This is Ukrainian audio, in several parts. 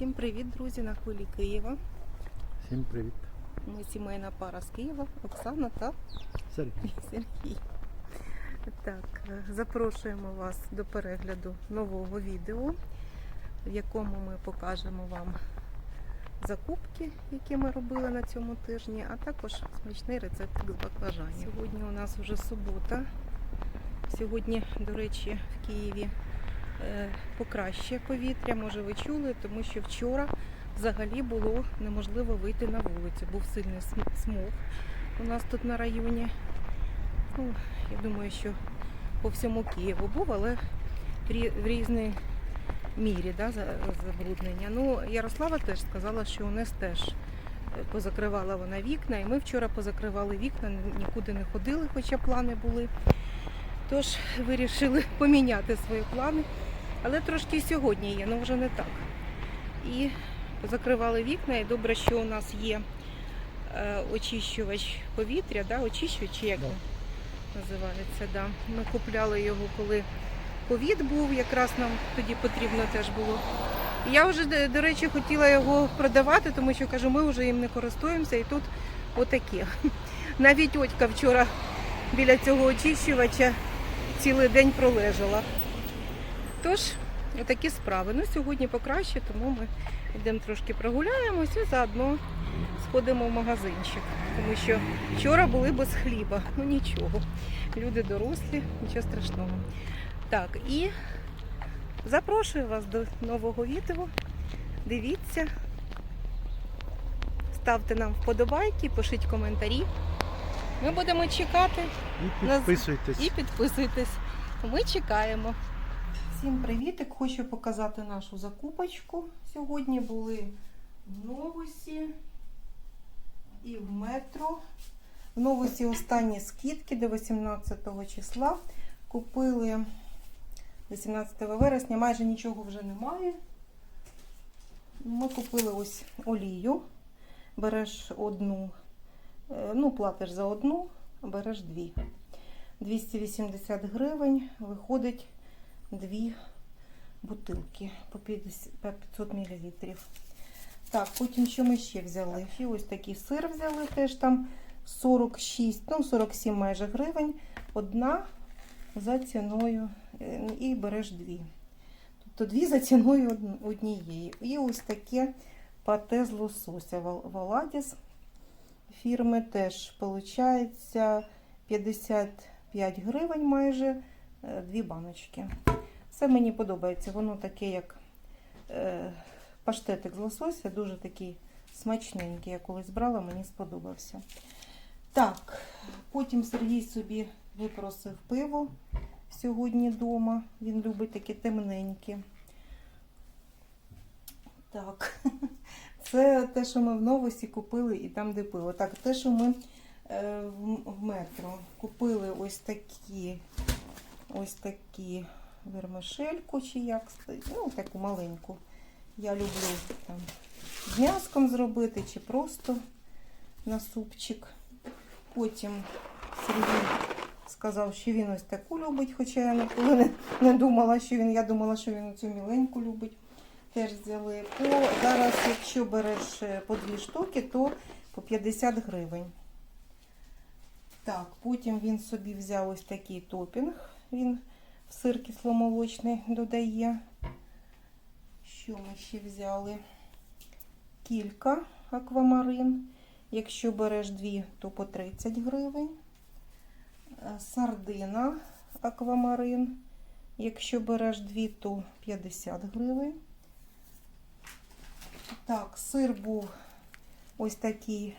Всім привіт, друзі, на хвилі Києва. Всім привіт. Ми сімейна пара з Києва, Оксана та Сергій. Сергій. Так, е, запрошуємо вас до перегляду нового відео, в якому ми покажемо вам закупки, які ми робили на цьому тижні, а також смачний рецептик з баклажанів. Сьогодні у нас вже субота. Сьогодні, до речі, в Києві покраще повітря, може ви чули, тому що вчора взагалі було неможливо вийти на вулицю. Був сильний см- смог у нас тут на районі. Ну, я думаю, що по всьому Києву був, але в різній мірі да, забруднення. Ну, Ярослава теж сказала, що у нас теж е, позакривала вона вікна, і ми вчора позакривали вікна, нікуди не ходили, хоча плани були. Тож вирішили поміняти свої плани. Але трошки і сьогодні є, але вже не так. І позакривали вікна, і добре, що у нас є е, очищувач повітря, да? очищувач, чи як Да. називається. Да. Ми купляли його, коли ковід був, якраз нам тоді потрібно теж було. Я вже, до- до речі, хотіла його продавати, тому що кажу, ми вже їм не користуємося, і тут отаке. Навіть Отька вчора біля цього очищувача цілий день пролежала. Тож, отакі справи. Ну, сьогодні покраще, тому ми йдемо трошки прогуляємось і заодно сходимо в магазинчик. Тому що вчора були без хліба. Ну нічого. Люди дорослі, нічого страшного. Так, і запрошую вас до нового відео. Дивіться. Ставте нам вподобайки, пишіть коментарі. Ми будемо чекати І Нас- і підписуйтесь. Ми чекаємо. Всім привітик! Хочу показати нашу закупочку. Сьогодні були в Новусі і в метро. В Новусі останні скидки до 18 числа. Купили 18 вересня, майже нічого вже немає. Ми купили ось олію. Береш одну, е, ну, платиш за одну, береш дві. 280 гривень виходить дві бутилки по 50 500 мл. Так, потім що ми ще взяли? І ось такий сир взяли, теж там 46, ну 47 майже гривень. Одна за ціною е, і береш дві. Тобто дві за ціною однієї. І ось таке пате з лосося Валадіс фірми теж виходить 55 гривень майже е, дві баночки. Це мені подобається. Воно таке, як е, паштетик з лосося, дуже такий смачненький. Я колись брала, мені сподобався. Так, потім Сергій собі випросив пиво сьогодні вдома. Він любить таке темненьке. Так, це те, що ми в новості купили і там, де пиво. Так, те, що ми е, в в метро купили ось такі, ось такі вермишельку, чи як ну, таку маленьку. Я люблю там з м'яском зробити, чи просто на супчик. Потім Сергій сказав, що він ось таку любить, хоча я ніколи не, не думала, що він. Я думала, що він цю міленьку любить. Теж взяли. По, зараз, якщо береш е, по дві штуки, то по 50 гривень. Так, потім він собі взяв ось такий топінг. Він сир кисломолочний додає. Що ми ще взяли? Кілька аквамарин. Якщо береш дві, то по 30 гривень. Е, Сардина аквамарин. Якщо береш дві, то 50 гривень. Так, сир був ось такий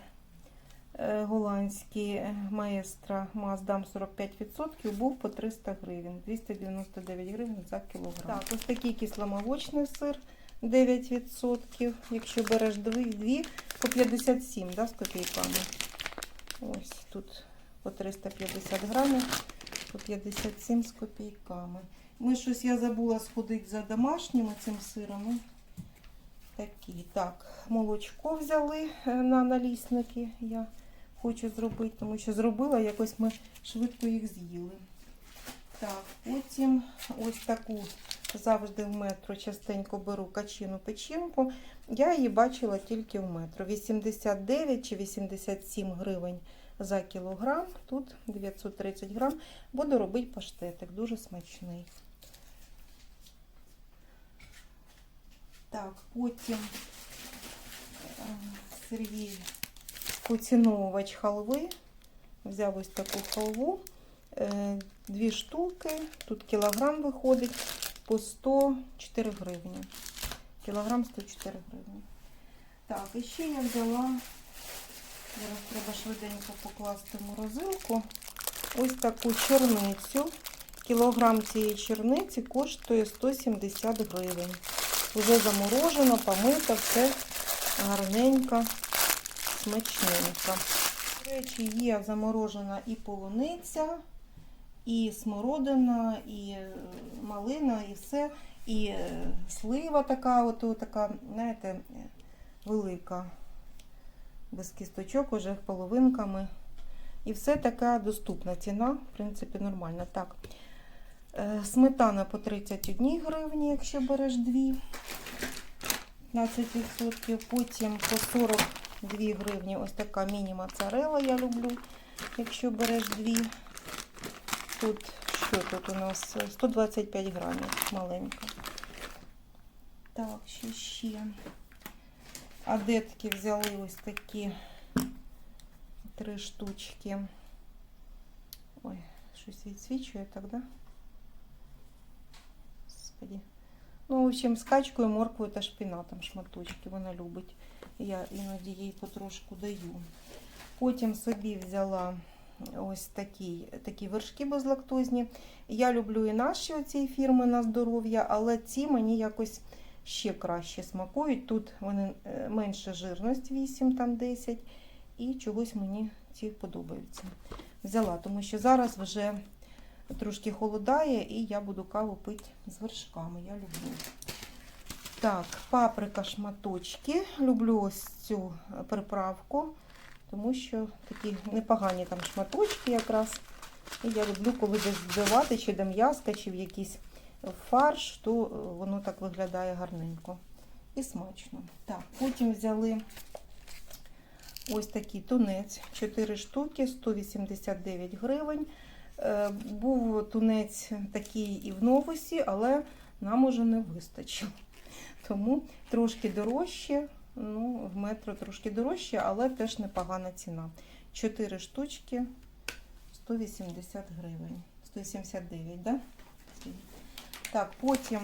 голландський е, маестро Маздам 45%, був по 300 гривень, 299 гривень за кілограм. Так, ось такий кисломолочний сир 9%. Якщо береш дві, по 57 да, з копійками. Ось тут по 350 грамів, по 57 з копійками. Ми щось я забула сходити за домашнім цим сиром. Такі. Так, молочко взяли е, на налісники. Я хочу зробити, тому що зробила, якось ми швидко їх з'їли. Так, потім ось таку завжди в метро частенько беру качину печінку. Я її бачила тільки в метро. 89 чи 87 гривень за кілограм. Тут 930 грам. Буду робити паштетик, дуже смачний. Так, потім е, Сергій поціновувач халви. Взяв ось таку халву. Е, Дві штуки. Тут кілограм виходить по 104 гривні. Кілограм 104 гривні. Так, і ще я взяла. Зараз треба швиденько покласти морозилку. Ось таку чорницю. Кілограм цієї чорниці коштує 170 гривень. Вже заморожено, помито, все гарненько, смачненько. До речі, є заморожена і полуниця, і смородина, і е, малина, і все. І е, слива така, от, така, знаєте, велика, без кісточок, уже половинками. І все така доступна ціна, в принципі, нормальна. Так. Е, Сметана по 31 гривні, якщо береш дві. 15%. Потім по 42 гривні ось така міні-моцарела я люблю, якщо береш дві. Тут що тут у нас? 125 грамів маленька. Так, що ще. Адетки взяли ось такі три штучки. Ой, щось відсвічує так, да? Господи. Ну, в общем, з качкою, морквою та шпінатом шматочки вона любить. Я іноді їй потрошку даю. Потім собі взяла ось такі, такі вершки безлактозні. Я люблю і наші цієї фірми на здоров'я, але ці мені якось ще краще смакують. Тут вони е, менше жирність 8, там 10. І чогось мені ці подобаються. Взяла, тому що зараз вже трошки холодає, і я буду каву пити з вершками. Я люблю. Так, паприка шматочки. Люблю ось цю приправку, тому що такі непогані там шматочки якраз. І я люблю, коли десь вбивати, чи до м'яска, чи в якийсь фарш, то е, воно так виглядає гарненько. І смачно. Так, потім взяли ось такий тунець, 4 штуки, 189 гривень. Е, Був тунець такий і в новосі, але нам уже не вистачило. Тому трошки дорожче, ну, в метро трошки дорожче, але теж непогана ціна. 4 штучки 180 гривень. 179, да? Так, потім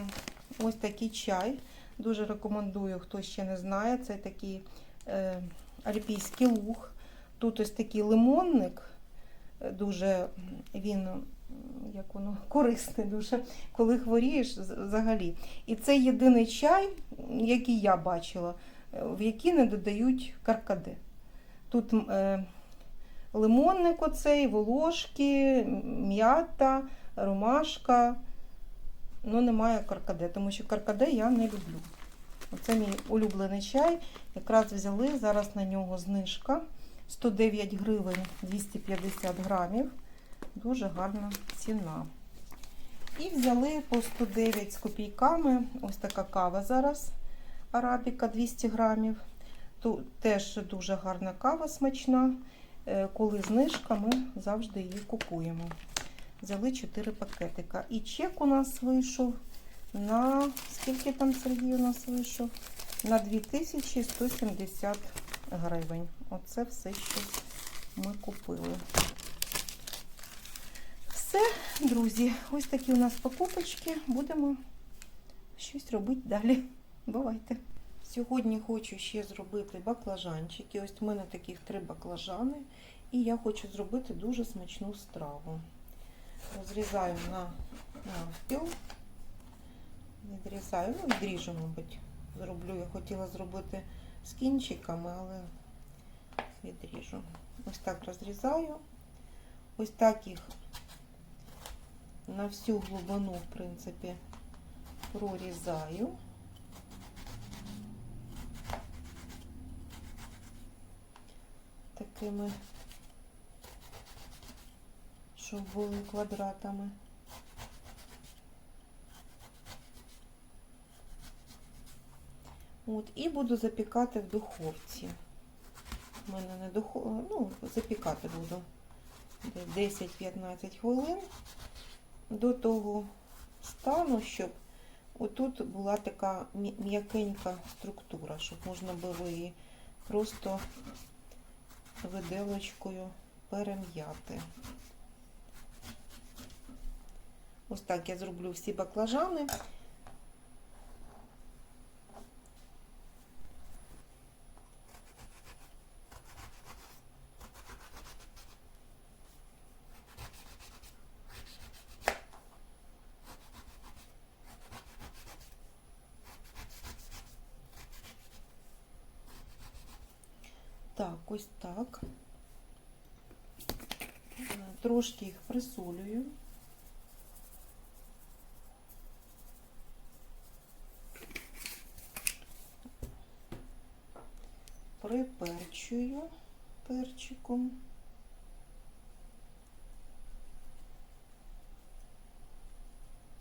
ось такий чай. Дуже рекомендую, хто ще не знає. Це такий е, альпійський луг. Тут ось такий лимонник. Дуже він як воно корисний, дуже, коли хворієш взагалі. І це єдиний чай, який я бачила, е, в який не додають каркаде. Тут е, лимонник оцей, волошки, м'ята, ромашка. Ну, немає каркаде, тому що каркаде я не люблю. Оце мій улюблений чай. Якраз взяли, зараз на нього знижка. 109 гривень 250 грамів. Дуже гарна ціна. І взяли по 109 з копійками. Ось така кава зараз. Арабіка 200 грамів. Тут теж дуже гарна кава смачна. Е, Коли знижка, ми завжди її купуємо. Взяли 4 пакетика. І чек у нас вийшов на скільки там Сергій у нас вийшов? На 2170 гривень. Оце все, що ми купили. Все, друзі, ось такі у нас покупочки. Будемо щось робити далі. Бувайте. Сьогодні хочу ще зробити баклажанчики. Ось у мене таких три баклажани. І я хочу зробити дуже смачну страву. Розрізаю на навпіл. Відрізаю, ну, відріжу, мабуть, зроблю. Я хотіла зробити з кінчиками, але відріжу. Ось так розрізаю. Ось так їх на всю глибину, в принципі, прорізаю. Такими, щоб були квадратами. От, і буду запікати в духовці. У мене не духов... ну, запікати буду 10-15 хвилин до того стану, щоб отут була така м'я- м'якенька структура, щоб можна було її просто виделочкою перем'яти. Ось так я зроблю всі баклажани. Так, ось так. Е, Трошки їх присолюю. Приперчую перчиком.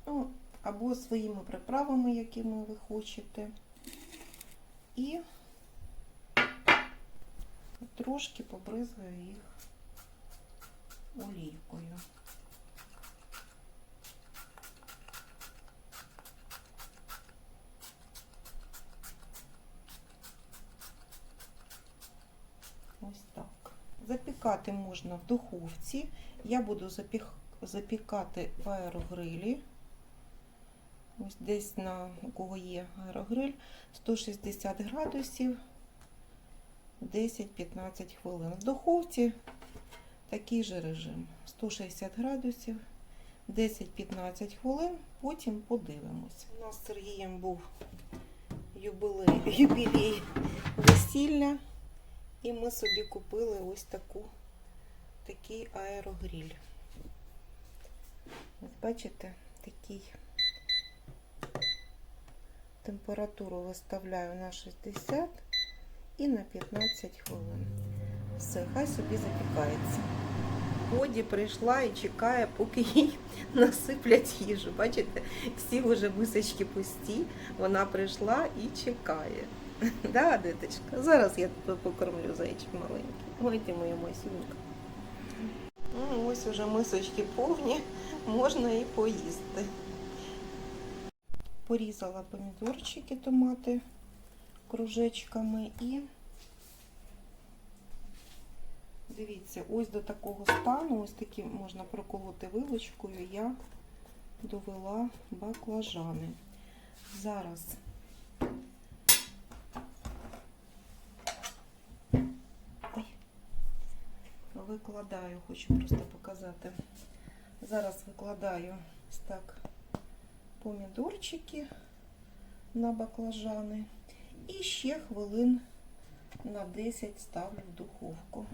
Ну, або своїми приправами, якими ви хочете. І трошки побризгаю їх олійкою. Ось так. Запікати можна в духовці. Я буду запікати в аерогрилі. Ось десь на у кого є аерогриль 160 градусів 10-15 хвилин. В духовці такий же режим 160 градусів 10-15 хвилин, потім подивимось. У нас з Сергієм був юбилей, юбілей весілля, і ми собі купили ось таку, такий аерогріль. Ось бачите, такий температуру виставляю на 60 і на 15 хвилин. Все, хай собі запікається. Годі прийшла і чекає, поки їй насиплять їжу. Бачите, всі вже мисочки пусті. Вона прийшла і чекає. Да, диточка? Зараз я тебе покормлю зайчик маленький. Ой, ти моя масюнька. Ну, ось уже мисочки повні, можна і поїсти. Порізала помідорчики, томати кружечками і дивіться, ось до такого стану, ось такі можна проколоти вилочкою, я довела баклажани. Зараз викладаю, хочу просто показати. Зараз викладаю ось так помідорчики на баклажани. І ще хвилин на 10 ставлю в духовку.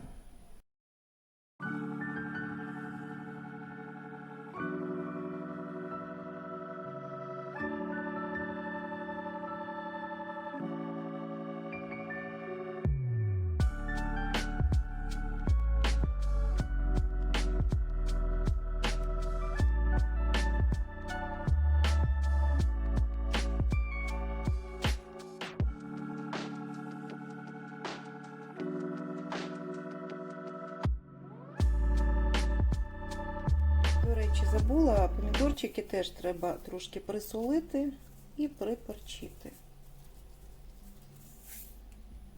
Забула, помідорчики теж треба трошки присолити і приперчити.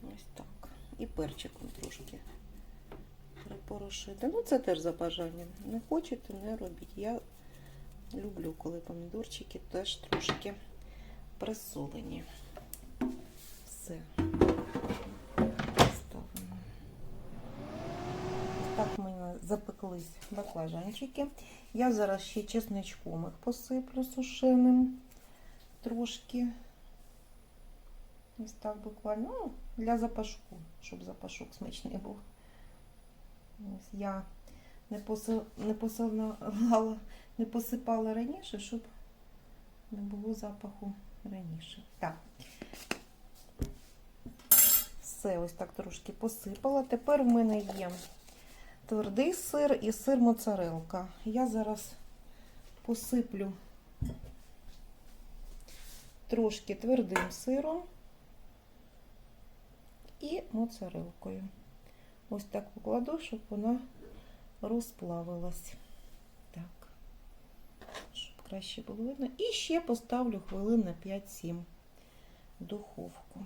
Ось так. І перчиком трошки припорошити. Ну, це теж за бажанням. Не хочете, не робіть. Я люблю, коли помідорчики теж трошки присолені. Все. Ставимо. Так в мене запеклись баклажанчики. Я зараз ще чесничком їх посиплю сушеним трошки. Ось так буквально ну, для запашку, щоб запашок смачний був. Ось я не, поси, не, посилала, не посипала раніше, щоб не було запаху раніше. Так. Все, ось так трошки посипала. Тепер в мене є твердий сир і сир моцарелка. Я зараз посиплю трошки твердим сиром і моцарелкою. Ось так покладу, щоб вона розплавилась. Так, щоб краще було видно. І ще поставлю хвилин на 5-7 в духовку.